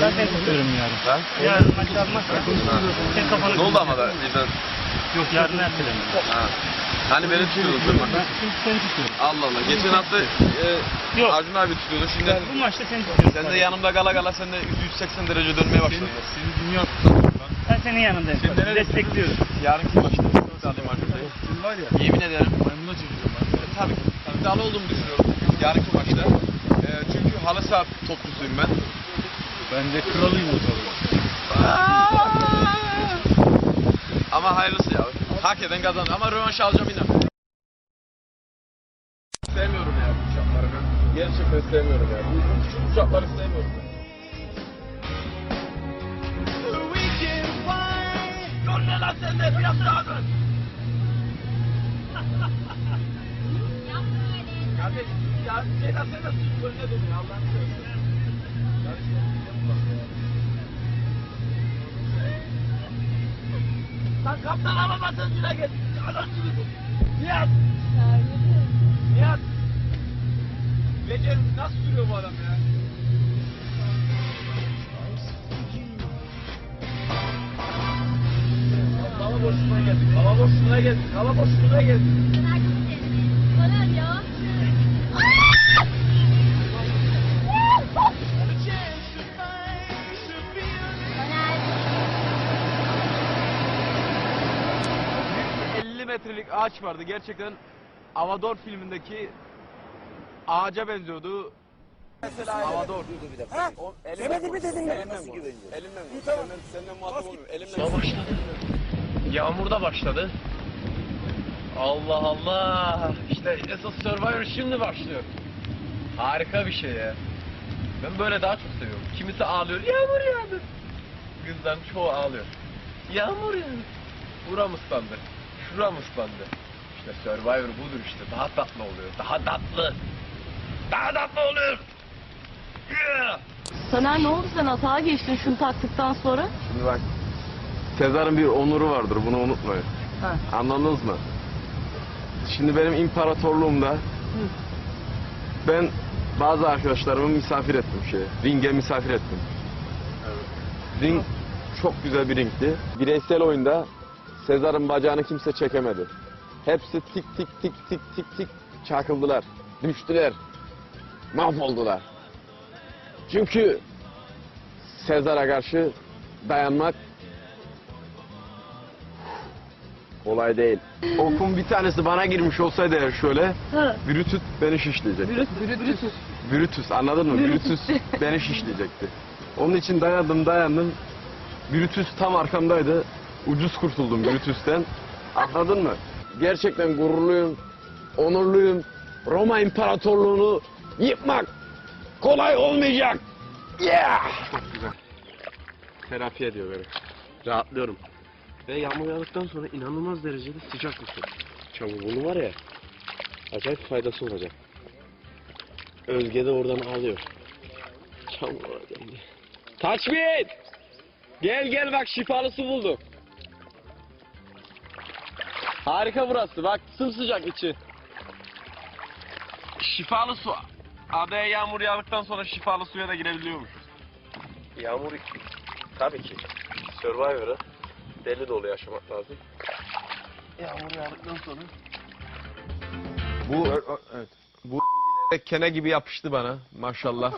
Ben seni tutuyorum yarın. Ha? Yarın maçı almazsan sen kafanı... Ne oldu ama da birden? Yok yarın ertelerim. Ha. Hani beni tutuyordun değil mi? Ben şimdi seni tutuyorum. Allah Allah. Geçen hafta e, Yok. Acun abi tutuyordu. Şimdi Bu maçta seni tutuyorum. sen de yanımda gala gala sen de 180 derece dönmeye başladın. Seni dünya tutar. Ben senin yanındayım. Sen nereye Destekliyorum. Yarınki maçta. Bey. Sen var ya. Yemin ederim. Maymuna çevireceğim ben. E, tabii ki. İddialı olduğumu düşünüyorum. Yarınki maçta. E, çünkü halı saha topçusuyum ben. Ben de kralıyım o zaman. Ama hayırlısı ya. Hak eden kazandı. Ama rövanş alacağım inan. Sevmiyorum ya bu uçakları ben. Gerçekten sevmiyorum ya. Bu küçük uçakları sevmiyorum ben. Kardeş ya şeyler sen nasıl önüne dönüyor Allah'ını seversen. Lan kaptan alamadın güne gel. Adam gibi. Nihat. Nihat. Gece nasıl sürüyor bu adam ya? Hava boşluğuna geldik. Hava boşluğuna geldik. Hava boşluğuna geldik. Soner ya. Metrelik ağaç vardı. Gerçekten Avador filmindeki ağaca benziyordu. Mesela Avador. O Demedi mi dedin ya? Elimden vur. Elimden vur. Senden, senden muhatap olmuyorum. Elimden vur. başladı. Yağmur da başladı. Allah Allah. İşte esas Survivor şimdi başlıyor. Harika bir şey ya. Ben böyle daha çok seviyorum. Kimisi ağlıyor. Yağmur yağdı. Kızların çoğu ağlıyor. Yağmur yağdı. Buram ıslandı. Şuram ıslandı. İşte Survivor budur işte. Daha tatlı oluyor. Daha tatlı. Daha tatlı oluyor. Yeah! Soner ne oldu sen hata geçtin şunu taktıktan sonra? Şimdi bak. Sezar'ın bir onuru vardır. Bunu unutmayın. Ha. Anladınız mı? Şimdi benim imparatorluğumda ben bazı arkadaşlarımı misafir ettim şeye. Ringe misafir ettim. Ring çok güzel bir ringdi. Bireysel oyunda Sezar'ın bacağını kimse çekemedi. Hepsi tik tik tik tik tik tik çakıldılar. Düştüler. Mahvoldular. Çünkü Sezar'a karşı dayanmak kolay değil. Okun bir tanesi bana girmiş olsaydı eğer şöyle. Brutus beni şişleyecek. Brutus. Brutus anladın mı? Brutus beni şişleyecekti. Onun için dayandım dayandım. Brutus tam arkamdaydı. Ucuz kurtuldum Brutus'ten. Anladın mı? Gerçekten gururluyum, onurluyum. Roma İmparatorluğunu yıkmak kolay olmayacak. Yeah! Çok güzel. Terapi ediyor beni. Rahatlıyorum. Ve yağmur yağdıktan sonra inanılmaz derecede sıcak bir su. Çamur bunu var ya, acayip faydası olacak. Özge de oradan ağlıyor. Çamur. Taçmin! Gel gel bak şifalı su bulduk. Harika burası bak sımsıcak içi. Şifalı su. Adaya yağmur yağdıktan sonra şifalı suya da girebiliyormuşuz. Yağmur tabii ki Survivor'ı deli dolu yaşamak lazım. Yağmur yağdıktan sonra bu evet. Bu kene gibi yapıştı bana maşallah.